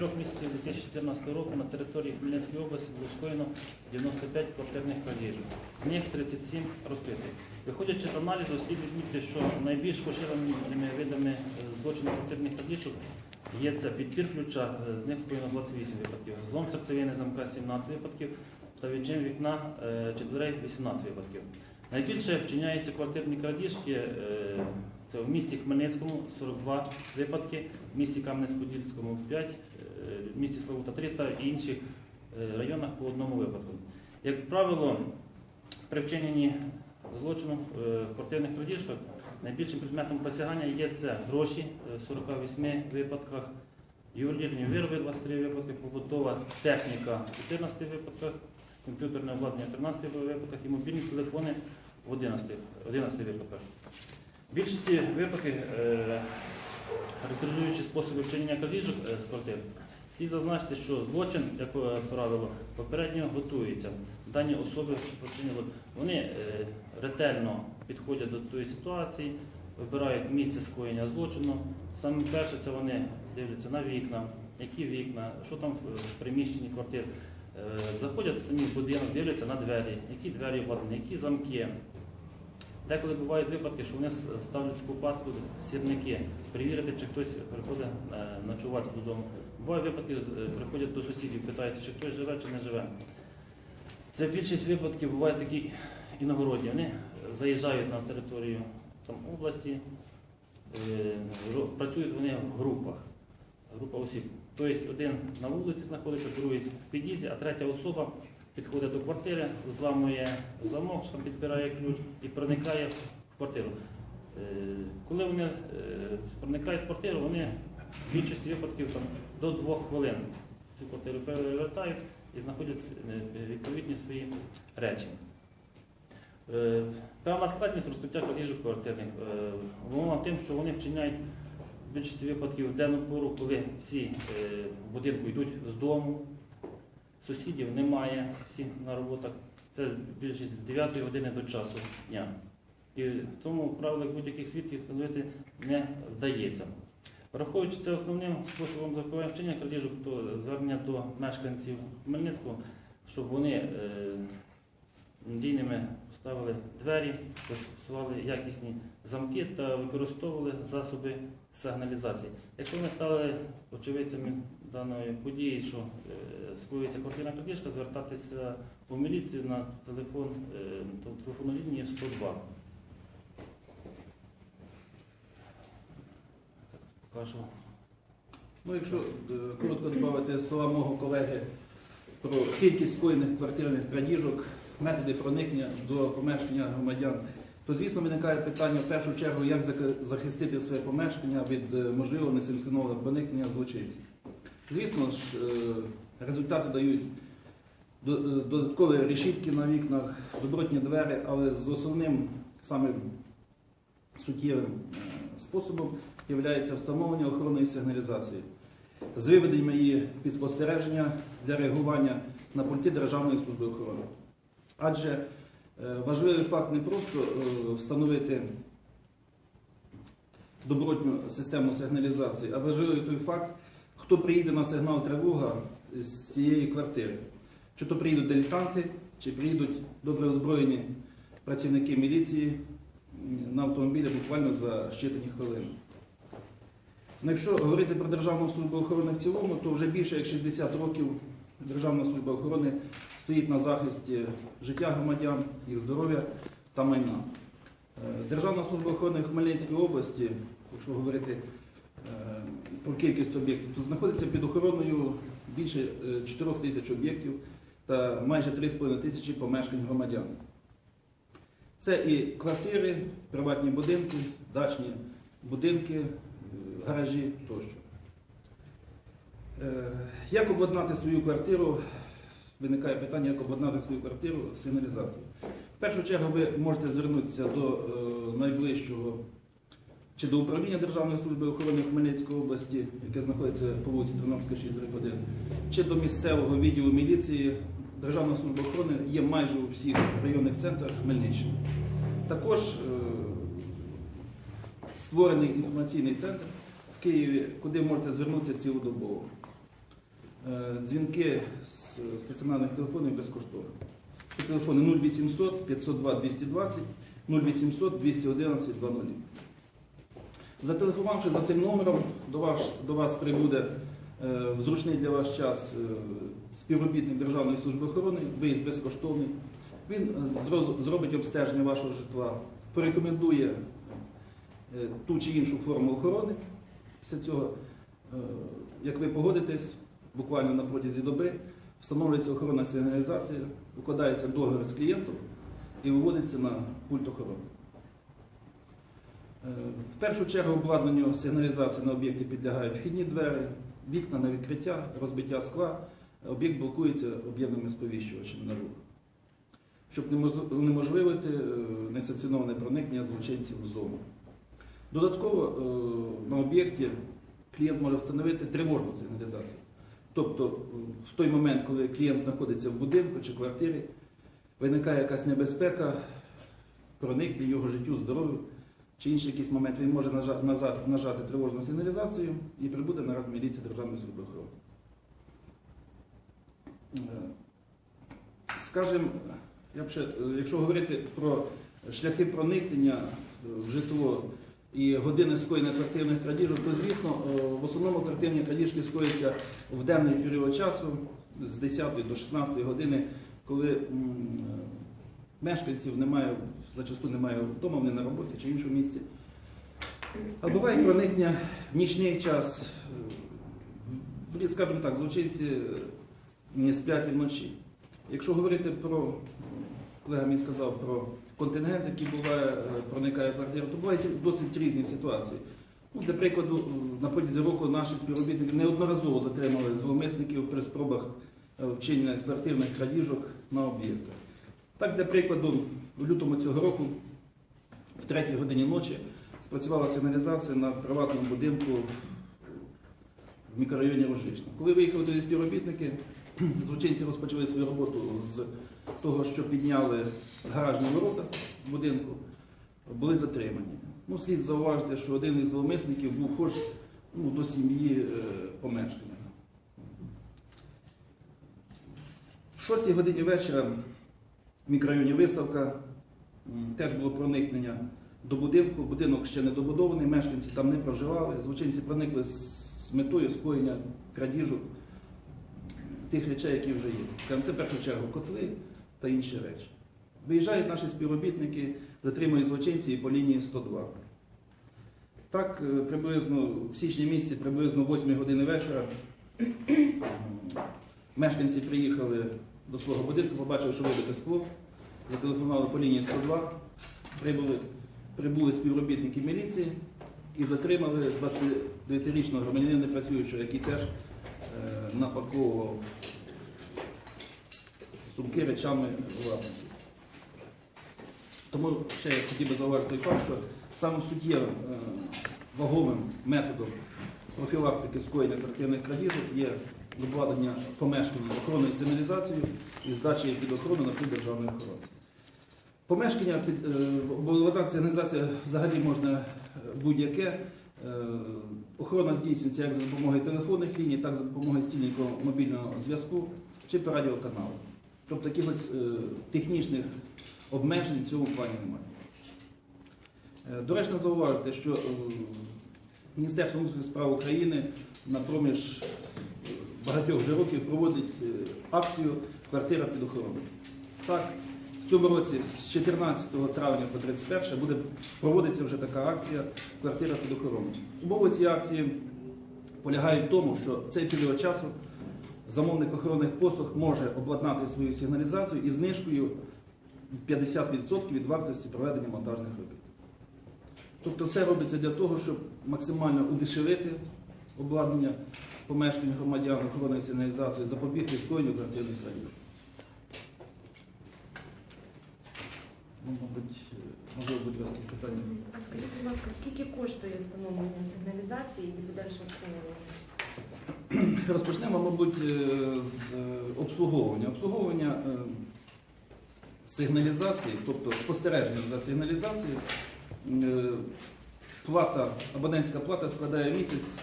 трьох місяців 2014 року на території Хмельницької області було скоєно 95 квартирних крадіжок, з них 37 розкритих. Виходячи з аналізу, слід відмітити, що найбільш поширеними видами е, злочинів квартирних крадіжок є це підпір ключа, е, з них скоєно 28 випадків, злом серцевини замка 17 випадків та відчим вікна е, чи дверей 18 випадків. Найбільше вчиняються квартирні крадіжки це в місті Хмельницькому 42 випадки, в місті Кам'янець-Подільському 5, е, в місті Славута 3 та інших е, районах по одному випадку. Як правило, при вчиненні злочину е, в квартирних крадіжках найбільшим предметом посягання є це гроші е, в 48 випадках, ювелірні вироби 23 випадки, побутова техніка в 14 випадках, комп'ютерне обладнання в 13 випадках і мобільні телефони в 11, 11 випадках. В більшості випадків, е, характеризуючи способи вчинення крадіжок е, квартир, слід зазначити, що злочин, як е, правило, попередньо готується. Дані особи вчинили, вони е, ретельно підходять до тої ситуації, вибирають місце скоєння злочину. Саме перше це вони дивляться на вікна, які вікна, що там в приміщенні квартир. Е, Заходять в самі будинок, дивляться на двері, які двері обладнані, які замки. Деколи бувають випадки, що вони ставлять таку пастку сірники, перевірити, чи хтось приходить е, ночувати додому. Бувають випадки, е, приходять до сусідів, питаються, чи хтось живе, чи не живе. Це більшість випадків бувають такі іногородні. Вони заїжджають на територію там, області, е, працюють вони в групах, група осіб. Тобто один на вулиці знаходиться, другий в під'їзді, а третя особа підходить до квартири, зламує замок, там підбирає ключ і проникає в квартиру. Е, Коли вони е, проникають в квартиру, вони в більшості випадків там, до двох хвилин цю квартиру перевертають і знаходять е, відповідні свої речі. Певна складність розкриття крадіжок квартирних умовлена тим, що вони вчиняють в більшості випадків в денну пору, коли всі в будинку йдуть з дому, сусідів немає, всі на роботах. Це більшість з 9 години до часу дня. І тому правило будь-яких свідків встановити не вдається. Враховуючи це основним способом запобігання вчинення крадіжок, то звернення до мешканців Хмельницького, щоб вони е, надійними поставили двері, застосували якісні замки та використовували засоби сигналізації. Якщо вони стали очевидцями даної події, що е, скоюється квартирна крадіжка, звертатися у міліцію на телефон, е, телефонну лінію 102. Так, покажу. Ну, якщо е, коротко додати слова мого колеги про кількість скоєних квартирних крадіжок, методи проникнення до помешкання громадян, то звісно виникає питання в першу чергу, як захистити своє помешкання від можливого несанкціонованого проникнення злочинців. Звісно ж, е, результати дають е, додаткові решітки на вікнах, добротні двері, але з основним саме суттєвим е, способом є встановлення охоронної сигналізації з виведенням її під спостереження для реагування на пульті Державної служби охорони. Адже важливий факт не просто встановити добротню систему сигналізації, а важливий той факт, хто приїде на сигнал тривога з цієї квартири. Чи то приїдуть дилетанти, чи приїдуть добре озброєні працівники міліції на автомобілі буквально за щитані хвилини. Ну, якщо говорити про Державну службу охорони в цілому, то вже більше як 60 років Державна служба охорони стоїть на захисті життя громадян, їх здоров'я та майна. Е, Державна служба охорони в Хмельницькій області, якщо говорити е, про кількість об'єктів, знаходиться під охороною більше 4 тисяч об'єктів та майже 3,5 тисячі помешкань громадян. Це і квартири, приватні будинки, дачні будинки, е, гаражі тощо. Е, Як обладнати свою квартиру? Виникає питання, як обладнати свою квартиру з сигналізацією. В першу чергу ви можете звернутися до е, найближчого чи до управління Державної служби охорони Хмельницької області, яке знаходиться по вулиці Тернопільська, 631, чи до місцевого відділу міліції. Державна служба охорони є майже у всіх районних центрах Хмельниччини. Також е, створений інформаційний центр в Києві, куди можете звернутися цілодобово. Е, Дзвінки з стаціонарних телефонів безкоштовно. Телефони 0800 502 220 0800 211 00. Зателефонувавши за цим номером, до вас, до вас прибуде е, в зручний для вас час е, співробітник Державної служби охорони, виїзд безкоштовний. Він е, зробить обстеження вашого житла, порекомендує ту чи іншу форму охорони. Після цього, як ви погодитесь, буквально на протязі доби, встановлюється охоронна сигналізація, укладається договір з клієнтом і виводиться на пульт охорони. Е, В першу чергу обладнанню сигналізації на об'єкті підлягають вхідні двері, вікна на відкриття, розбиття скла. Об'єкт блокується об'ємними сповіщувачами на рух, щоб унеможливити е, несанкціоноване проникнення злочинців в зону. Додатково е, на об'єкті клієнт може встановити тривожну сигналізацію. Тобто в той момент, коли клієнт знаходиться в будинку чи квартирі, виникає якась небезпека, проникне його життю, здоров'ю чи інший якийсь момент, він може назад, нажати тривожну сигналізацію і прибуде на рад міліції Державної служби охорони. Е, Скажем, е, якщо говорити про шляхи проникнення е, в житло і години скоєння квартирних крадіжок, то звісно, в основному квартирні крадіжки скоюються в денний період часу з 10 до 16 години, коли мешканців немає, зачасту немає вдома, вони на роботі чи іншому місці. А буває проникнення в нічний час. Е, Скажімо так, злочинці е, не сплять вночі. Якщо говорити про, колега мені сказав про контингент, який буває, е, проникає в квартиру, то бувають досить різні ситуації. Ну, для прикладу, на протязі року наші співробітники неодноразово затримали зловмисників при спробах вчинення квартирних крадіжок на об'єктах. Так, для прикладу, в лютому цього року, в третій годині ночі, спрацювала сигналізація на приватному будинку в мікрорайоні Рожична. Коли виїхали туди співробітники, злочинці розпочали свою роботу з того, що підняли гаражні ворота в будинку, були затримані. Ну, слід зауважити, що один із зловмисників був хоч ну, до сім'ї е, помешкання. В 6 годині вечора в мікрорайоні виставка теж було проникнення до будинку. Будинок ще не добудований, мешканці там не проживали. Злочинці проникли з метою скоєння крадіжок тих речей, які вже є. Це в першу чергу котли та інші речі. Виїжджають наші співробітники, затримують злочинці і по лінії 102. Так, е, приблизно в січні місяці, приблизно 8 години вечора, мешканці приїхали до свого будинку, побачили, що вибите скло, зателефонували по лінії 102, прибули, прибули співробітники міліції і затримали 29-річного громадянина працюючого, який теж е, напаковував сумки речами власників. Тому ще я хотів би зауважити факт, що самим суттєвим е, ваговим методом профілактики скоєння квартирних крадіжок є обладнання помешкання охоронною сигналізацією і здачі під охорону на під державної охорони. Помешкання під е, обладнання взагалі можна е, будь-яке. Е, Охорона здійснюється як за допомогою телефонних ліній, так і за допомогою стільникового мобільного зв'язку чи по радіоканалу. Тобто якихось е, технічних обмежень в цьому плані немає. Доречно зауважити, що Міністерство внутрішніх справ України на проміж багатьох вже років проводить акцію Квартира під охороною. Так, цьому році з 14 травня по 31 буде проводиться вже така акція Квартира під охороною. Умови цієї акції полягають в тому, що цей період часу замовник охоронних послуг може обладнати свою сигналізацію із знижкою 50% від вартості проведення монтажних робіт. Тобто все робиться для того, щоб максимально удешевити обладнання помешкань громадян охоронної сигналізації, запобігти скоєнню квартирних крадіжок. Ну, мабуть, е, можливо, будь ласка, питання. Скажіть, будь ласка, скільки коштує встановлення сигналізації і подальше обслуговування? Розпочнемо, мабуть, е, з е, обслуговування. Обслуговування сигналізації, тобто спостереження за сигналізацією, плата, абонентська плата складає місяць